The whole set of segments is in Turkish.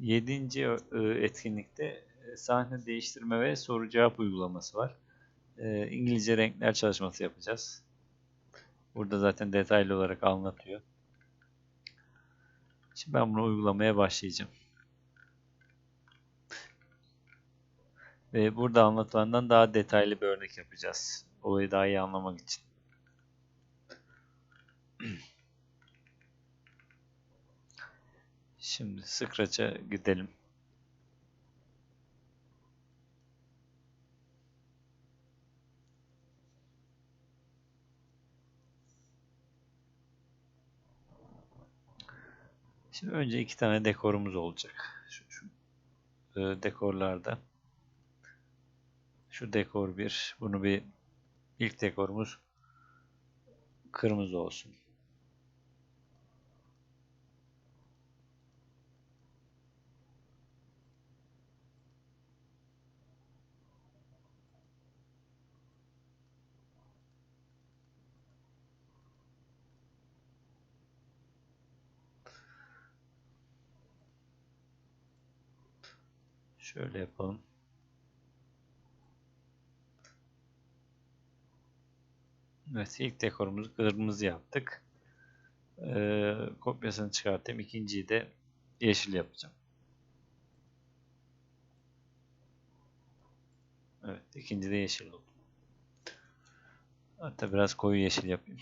Yedinci e, etkinlikte e, sahne değiştirme ve soru cevap uygulaması var. E, İngilizce renkler çalışması yapacağız. Burada zaten detaylı olarak anlatıyor. Şimdi ben bunu uygulamaya başlayacağım. Ve burada anlatılandan daha detaylı bir örnek yapacağız. Olayı daha iyi anlamak için. Şimdi Scratch'a gidelim. Şimdi önce iki tane dekorumuz olacak. Şu, şu e, dekorlarda. Şu dekor bir. Bunu bir ilk dekorumuz kırmızı olsun. Şöyle yapalım. Evet ilk dekorumuzu kırmızı yaptık. Ee, kopyasını çıkartayım. İkinciyi de yeşil yapacağım. Evet ikinci de yeşil oldu. Hatta biraz koyu yeşil yapayım.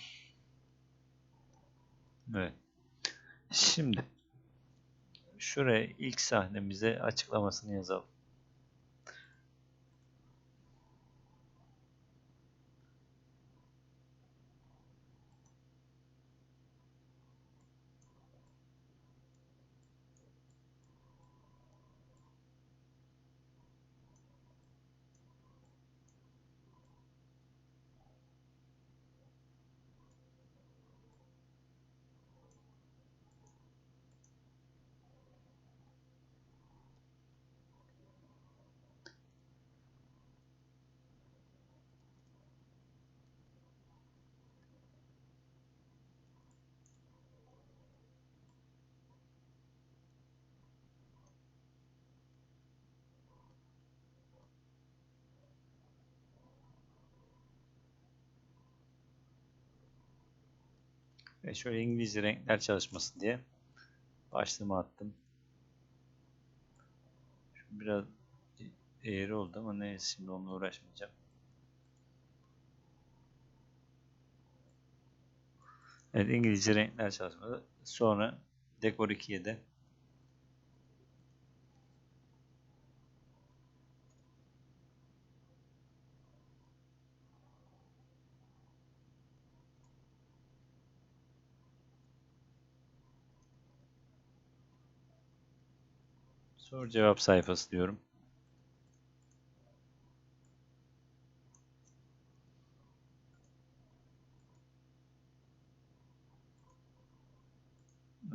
Evet. Şimdi şuraya ilk sahnemize açıklamasını yazalım. Ve şöyle İngilizce renkler çalışması diye başlığımı attım. Şu biraz eğri oldu ama neyse şimdi onunla uğraşmayacağım. Evet İngilizce renkler çalışması. Sonra dekor 2'ye de Soru cevap sayfası diyorum.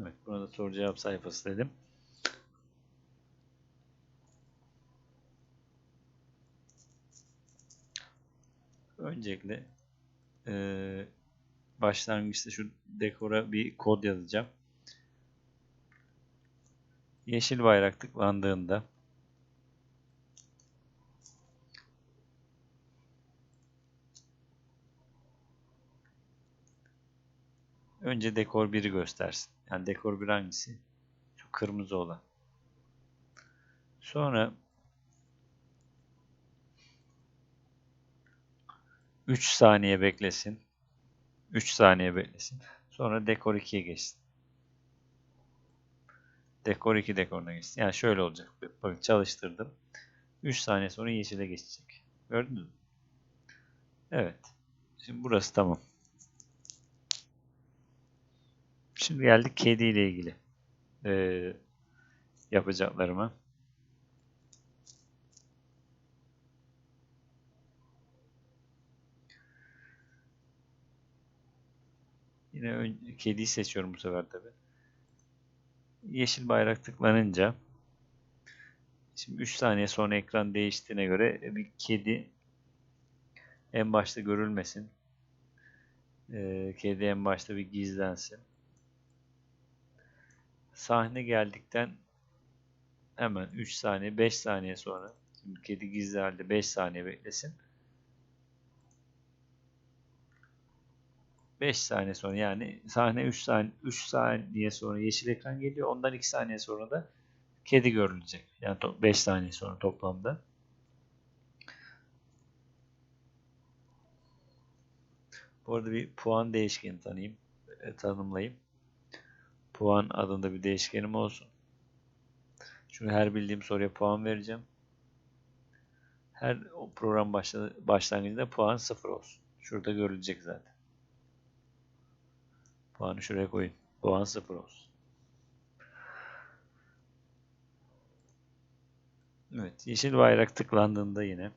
Evet, burada soru cevap sayfası dedim. Öncelikle e, başlangıçta şu dekora bir kod yazacağım. Yeşil bayrak tıklandığında önce dekor 1'i göstersin. Yani dekor 1 hangisi? Şu kırmızı olan. Sonra 3 saniye beklesin. 3 saniye beklesin. Sonra dekor 2'ye geçsin. Dekor 2 dekoruna geçsin. Yani şöyle olacak. Bakın çalıştırdım. 3 saniye sonra yeşile geçecek. Gördünüz mü? Evet. Şimdi burası tamam. Şimdi geldik kedi ile ilgili ee, yapacaklarıma. Yine kediyi seçiyorum bu sefer tabi. Yeşil bayrak tıklanınca şimdi 3 saniye sonra ekran değiştiğine göre bir kedi en başta görülmesin. Ee, kedi en başta bir gizlensin. Sahne geldikten hemen 3 saniye 5 saniye sonra şimdi kedi gizli halde 5 saniye beklesin. 5 saniye sonra yani sahne 3 saniye 3 saniye sonra yeşil ekran geliyor. Ondan 2 saniye sonra da kedi görülecek. Yani 5 saniye sonra toplamda. Bu arada bir puan değişkeni tanıyayım, e, tanımlayayım. Puan adında bir değişkenim olsun. Çünkü her bildiğim soruya puan vereceğim. Her program başlangıcında puan 0 olsun. Şurada görülecek zaten. Puanı şuraya koyun. Puan 0 olsun. Evet. Yeşil bayrak tıklandığında yine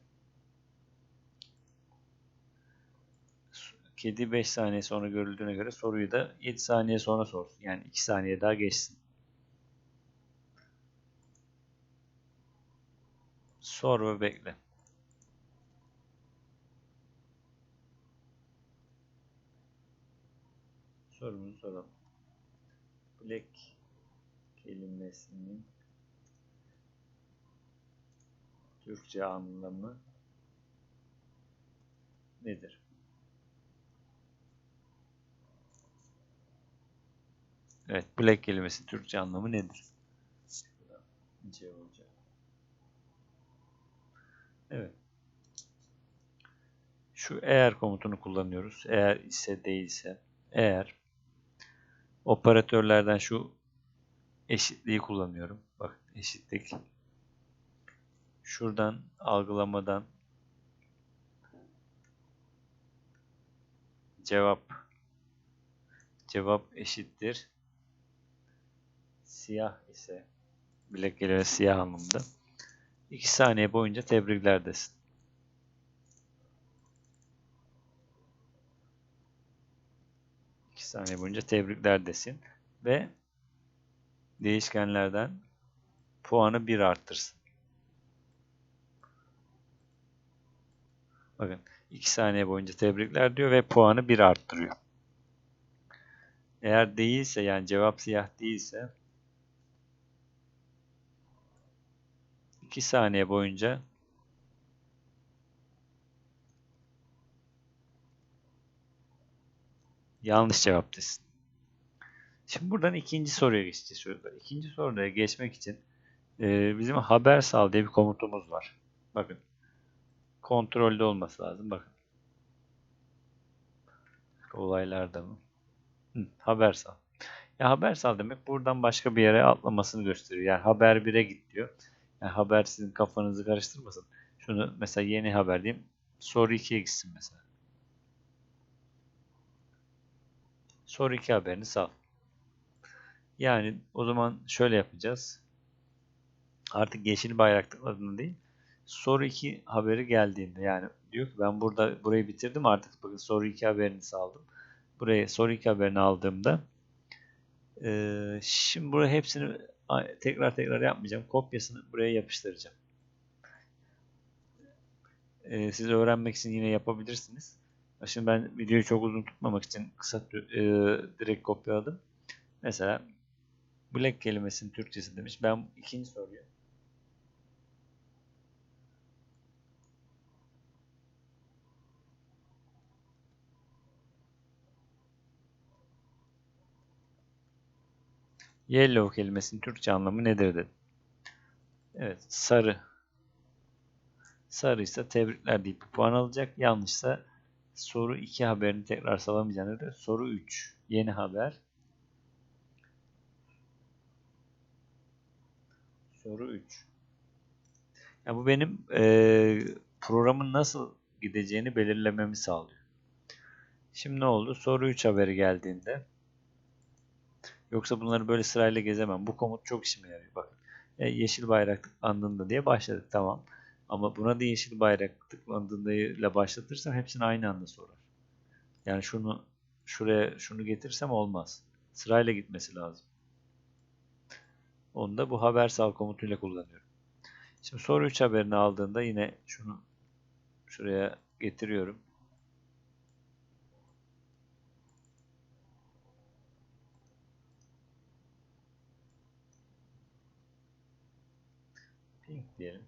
kedi 5 saniye sonra görüldüğüne göre soruyu da 7 saniye sonra sorsun. Yani 2 saniye daha geçsin. Sor ve bekle. Sorumuzu soralım. Black kelimesinin Türkçe anlamı nedir? Evet, black kelimesi Türkçe anlamı nedir? C olacak. Evet. Şu eğer komutunu kullanıyoruz. Eğer ise değilse. Eğer operatörlerden şu eşitliği kullanıyorum. Bak eşitlik. Şuradan algılamadan cevap cevap eşittir siyah ise bilek ve siyah anlamında 2 saniye boyunca tebrikler desin. Saniye boyunca tebrikler desin ve değişkenlerden puanı 1 arttırsın. Bakın 2 saniye boyunca tebrikler diyor ve puanı 1 arttırıyor. Eğer değilse yani cevap siyah değilse 2 saniye boyunca yanlış cevap desin. Şimdi buradan ikinci soruya geçeceğiz çocuklar. İkinci soruya geçmek için e, bizim haber sal diye bir komutumuz var. Bakın. Kontrolde olması lazım. Bakın. Olaylarda mı? Hı, haber sal. Ya haber sal demek buradan başka bir yere atlamasını gösteriyor. Yani haber 1'e git diyor. Yani haber sizin kafanızı karıştırmasın. Şunu mesela yeni haber diyeyim. Soru 2'ye gitsin mesela. Soru 2 haberini sal. Yani o zaman şöyle yapacağız. Artık yeşil bayrak adını değil. Soru 2 haberi geldiğinde yani diyor ki ben burada burayı bitirdim artık bakın soru 2 haberini saldım. Buraya soru 2 haberini aldığımda e, şimdi buraya hepsini tekrar tekrar yapmayacağım. Kopyasını buraya yapıştıracağım. E, siz öğrenmek için yine yapabilirsiniz. Şimdi ben videoyu çok uzun tutmamak için kısa e, direkt kopyaladım. Mesela black kelimesinin Türkçesi demiş. Ben ikinci soruyu Yellow kelimesinin Türkçe anlamı nedir dedim. Evet, sarı. Sarı ise tebrikler deyip puan alacak. Yanlışsa soru 2 haberini tekrar salamayacağını dedi. Soru 3. Yeni haber. Soru 3. Ya bu benim e, programın nasıl gideceğini belirlememi sağlıyor. Şimdi ne oldu? Soru 3 haberi geldiğinde Yoksa bunları böyle sırayla gezemem. Bu komut çok işime yarıyor. Bakın. E, yeşil bayrak tıklandığında diye başladık. Tamam. Ama buna da yeşil bayrak tıklandığında başlatırsam hepsini aynı anda sorar. Yani şunu şuraya şunu getirsem olmaz. Sırayla gitmesi lazım. Onu da bu haber sal komutuyla kullanıyorum. Şimdi soru 3 haberini aldığında yine şunu şuraya getiriyorum. Pink diyelim.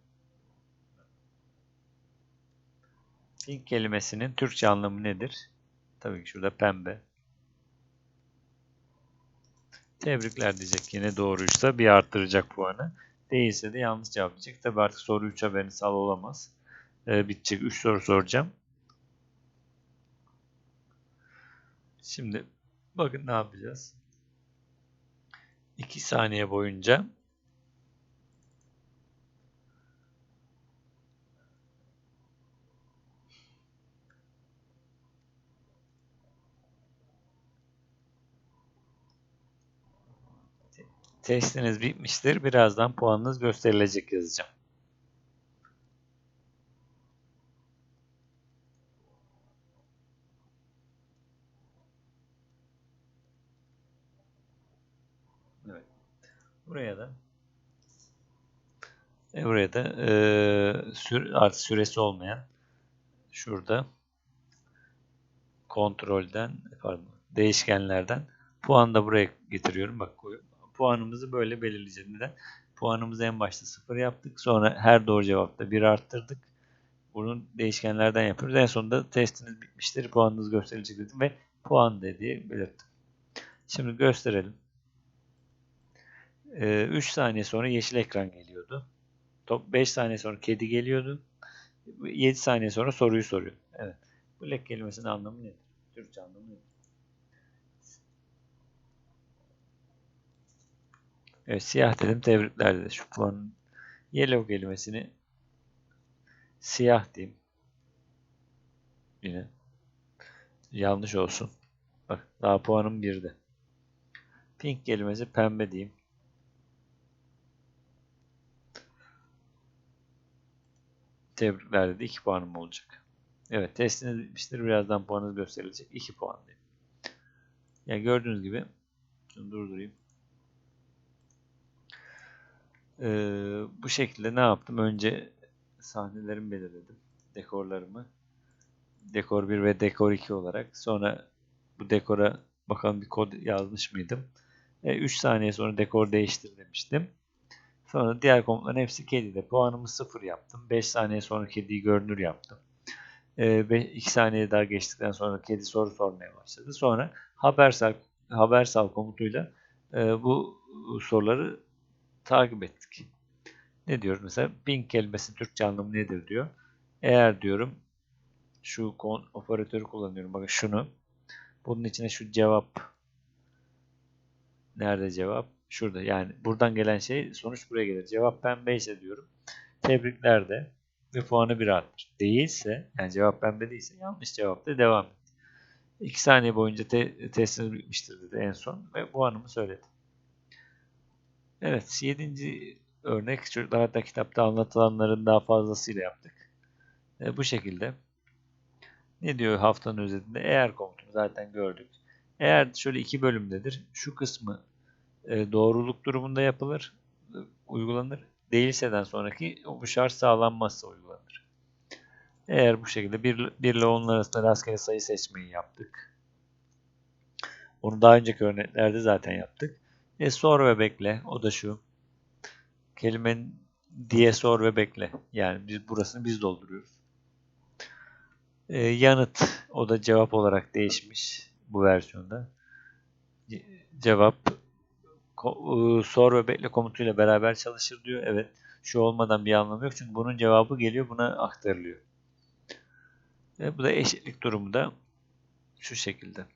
Pink kelimesinin Türkçe anlamı nedir? Tabii ki şurada pembe. Tebrikler diyecek yine doğruysa bir arttıracak puanı. Değilse de yanlış cevaplayacak. Tabii artık soru 3 haberini sal olamaz. Ee, bitecek. 3 soru soracağım. Şimdi bakın ne yapacağız. 2 saniye boyunca Testiniz bitmiştir. Birazdan puanınız gösterilecek yazacağım. Buraya da e, buraya da e, sür, artı süresi olmayan şurada kontrolden pardon değişkenlerden puanı da buraya getiriyorum. Bak puanımızı böyle belirleyeceğiz. Neden? Puanımızı en başta sıfır yaptık. Sonra her doğru cevapta bir arttırdık. Bunun değişkenlerden yapıyoruz. En sonunda testiniz bitmiştir. Puanınız gösterilecek dedim ve puan dediği belirttim. Şimdi gösterelim. 3 ee, saniye sonra yeşil ekran geliyordu. Top 5 saniye sonra kedi geliyordu. 7 saniye sonra soruyu soruyor. Evet. Lek kelimesinin anlamı nedir? Türkçe anlamı nedir? Evet siyah dedim tebrikler dedi. Şu puanın yellow kelimesini siyah diyeyim. Yine yanlış olsun. Bak daha puanım birde. Pink kelimesi pembe diyeyim. Tebrikler dedi. 2 puanım olacak. Evet testiniz bitmiştir. Birazdan puanınız gösterilecek. 2 puan diyeyim. Yani gördüğünüz gibi şunu durdurayım. Ee, bu şekilde ne yaptım? Önce sahnelerimi belirledim. Dekorlarımı. Dekor 1 ve dekor 2 olarak. Sonra bu dekora bakalım bir kod yazmış mıydım? 3 e, saniye sonra dekor değiştir demiştim. Sonra diğer komutların hepsi kedide. Puanımı 0 yaptım. 5 saniye sonra kediyi görünür yaptım. 2 e, saniye daha geçtikten sonra kedi soru sormaya başladı. Sonra habersal habersal komutuyla e, bu soruları takip ettik. Ne diyoruz mesela? Bin kelimesi Türkçe anlamı nedir diyor. Eğer diyorum şu operatörü kullanıyorum. Bakın şunu. Bunun içine şu cevap nerede cevap? Şurada. Yani buradan gelen şey sonuç buraya gelir. Cevap pembe ise diyorum. Tebrikler de ve puanı bir arttır. Değilse yani cevap pembe değilse yanlış cevapta devam et. 2 saniye boyunca te testiniz bitmiştir dedi en son ve puanımı söyledi. Evet, 7. örnek çocuklar hatta kitapta anlatılanların daha fazlasıyla yaptık. E, bu şekilde. Ne diyor haftanın özetinde? Eğer komutunu zaten gördük. Eğer şöyle iki bölümdedir. Şu kısmı e, doğruluk durumunda yapılır, e, uygulanır. Değilseden sonraki bu şart sağlanmazsa uygulanır. Eğer bu şekilde 1, 1 ile 10 arasında rastgele sayı seçmeyi yaptık. Onu daha önceki örneklerde zaten yaptık. E sor ve bekle. O da şu. Kelimenin diye sor ve bekle. Yani biz burasını biz dolduruyoruz. E, yanıt. O da cevap olarak değişmiş bu versiyonda. Cevap e, sor ve bekle komutuyla beraber çalışır diyor. Evet. Şu olmadan bir anlamı yok. Çünkü bunun cevabı geliyor. Buna aktarılıyor. E, bu da eşitlik durumunda şu şekilde.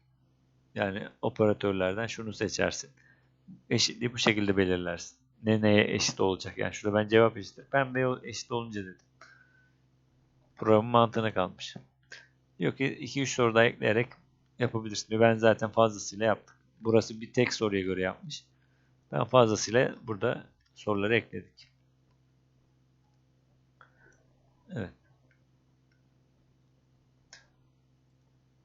Yani operatörlerden şunu seçersin eşitliği bu şekilde belirlersin. Ne neye eşit olacak? Yani şurada ben cevap eşittir. Pembe eşit olunca dedim. Programın mantığına kalmış. Diyor ki 2-3 soru daha ekleyerek yapabilirsin. Ben zaten fazlasıyla yaptım. Burası bir tek soruya göre yapmış. Ben fazlasıyla burada soruları ekledik. Evet.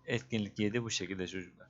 Etkinlik 7 bu şekilde çocuklar.